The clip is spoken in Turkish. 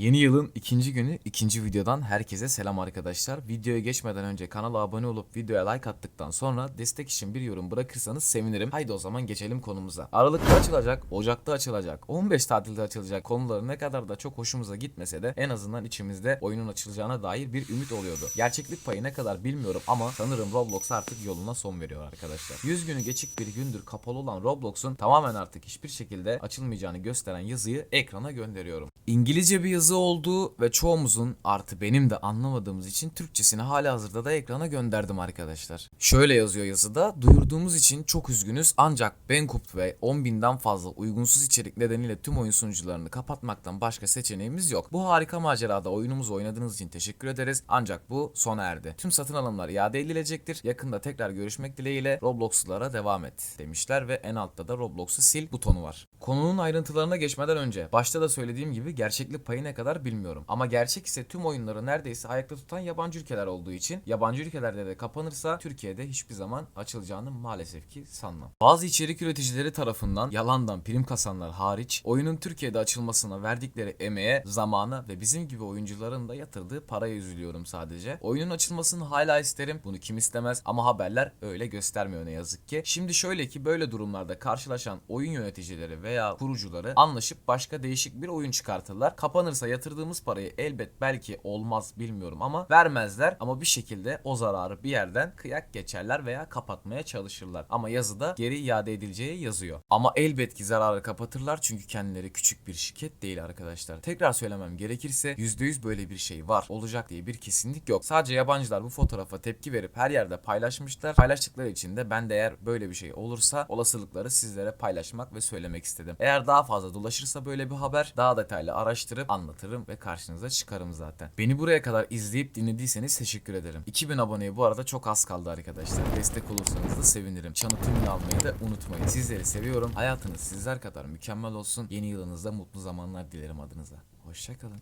Yeni yılın ikinci günü ikinci videodan herkese selam arkadaşlar. Videoya geçmeden önce kanala abone olup videoya like attıktan sonra destek için bir yorum bırakırsanız sevinirim. Haydi o zaman geçelim konumuza. Aralıkta açılacak, Ocak'ta açılacak, 15 tatilde açılacak konuları ne kadar da çok hoşumuza gitmese de en azından içimizde oyunun açılacağına dair bir ümit oluyordu. Gerçeklik payı ne kadar bilmiyorum ama sanırım Roblox artık yoluna son veriyor arkadaşlar. 100 günü geçik bir gündür kapalı olan Roblox'un tamamen artık hiçbir şekilde açılmayacağını gösteren yazıyı ekrana gönderiyorum. İngilizce bir yazı olduğu ve çoğumuzun artı benim de anlamadığımız için Türkçesini hala hazırda da ekrana gönderdim arkadaşlar. Şöyle yazıyor yazıda. Duyurduğumuz için çok üzgünüz ancak Bankrupt ve 10.000'den fazla uygunsuz içerik nedeniyle tüm oyun sunucularını kapatmaktan başka seçeneğimiz yok. Bu harika macerada oyunumuzu oynadığınız için teşekkür ederiz ancak bu sona erdi. Tüm satın alımlar iade edilecektir. Yakında tekrar görüşmek dileğiyle Roblox'lara devam et demişler ve en altta da Roblox'u sil butonu var. Konunun ayrıntılarına geçmeden önce başta da söylediğim gibi gerçeklik payı ne kadar bilmiyorum. Ama gerçek ise tüm oyunları neredeyse ayakta tutan yabancı ülkeler olduğu için yabancı ülkelerde de kapanırsa Türkiye'de hiçbir zaman açılacağını maalesef ki sanmam. Bazı içerik üreticileri tarafından yalandan prim kasanlar hariç oyunun Türkiye'de açılmasına verdikleri emeğe, zamana ve bizim gibi oyuncuların da yatırdığı paraya üzülüyorum sadece. Oyunun açılmasını hala isterim. Bunu kim istemez ama haberler öyle göstermiyor ne yazık ki. Şimdi şöyle ki böyle durumlarda karşılaşan oyun yöneticileri veya kurucuları anlaşıp başka değişik bir oyun çıkartırlar. Kapanırsa yatırdığımız parayı elbet belki olmaz bilmiyorum ama vermezler ama bir şekilde o zararı bir yerden kıyak geçerler veya kapatmaya çalışırlar. Ama yazıda geri iade edileceği yazıyor. Ama elbet ki zararı kapatırlar çünkü kendileri küçük bir şirket değil arkadaşlar. Tekrar söylemem gerekirse %100 böyle bir şey var. Olacak diye bir kesinlik yok. Sadece yabancılar bu fotoğrafa tepki verip her yerde paylaşmışlar. Paylaştıkları için de ben de eğer böyle bir şey olursa olasılıkları sizlere paylaşmak ve söylemek istedim. Eğer daha fazla dolaşırsa böyle bir haber daha detaylı araştırıp anlatırım ve karşınıza çıkarım zaten. Beni buraya kadar izleyip dinlediyseniz teşekkür ederim. 2000 aboneye bu arada çok az kaldı arkadaşlar. Destek olursanız da sevinirim. Çanı tümünü almayı da unutmayın. Sizleri seviyorum. Hayatınız sizler kadar mükemmel olsun. Yeni yılınızda mutlu zamanlar dilerim adınıza. Hoşçakalın.